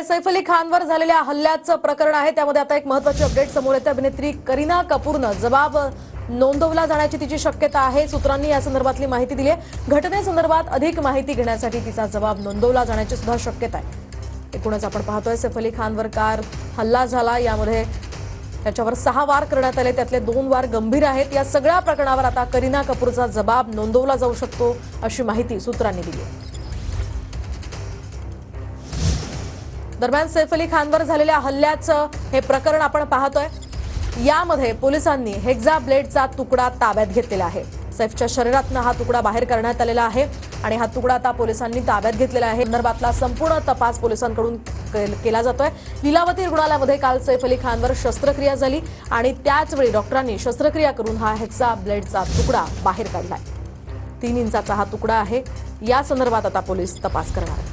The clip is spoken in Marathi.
सैफ अली खानवर झालेल्या हल्ल्याचं प्रकरण आहे. त्यामध्ये आता एक महत्वाची अपडेट समोर येते. अभिनेत्री करीना कपूरनं जबाब नोंदवला जाण्याची तिची शक्यता आहे. सूत्रांनी या संदर्भातली माहिती दिली आहे. घटनेसंदर्भात अधिक माहिती घेण्यासाठी तिचा जबाब नोंदवला जाण्याची सुद्धा शक्यता आहे. एकूणच आपण पाहतोय सैफ अली खानवर कार हल्ला झाला. यामध्ये त्याच्यावर सहा वार करण्यात आले. त्यातले दोन वार गंभीर आहेत. या सगळ्या प्रकरणावर आता करीना कपूरचा जबाब नोंदवला जाऊ शकतो अशी माहिती सूत्रांनी दिली आहे. दरम्यान सैफ अली खानवर झालेल्या हल्ल्याचं हे प्रकरण आपण पाहतोय. यामध्ये पोलिसांनी हेक्झा ब्लेडचा तुकडा ताब्यात घेतलेला आहे. सैफच्या शरीरातनं हा तुकडा बाहेर करण्यात आलेला आहे आणि हा तुकडा आता पोलिसांनी ताब्यात घेतलेला आहे. संदर्भातला संपूर्ण तपास पोलिसांकडून केला जातोय. लीलावती रुग्णालयामध्ये काल सैफ अली खानवर शस्त्रक्रिया झाली आणि त्याचवेळी डॉक्टरांनी शस्त्रक्रिया करून हा हेक्सा ब्लेडचा तुकडा बाहेर काढलाय. तीन इंचाचा हा तुकडा आहे. या संदर्भात आता पोलीस तपास करणार आहेत.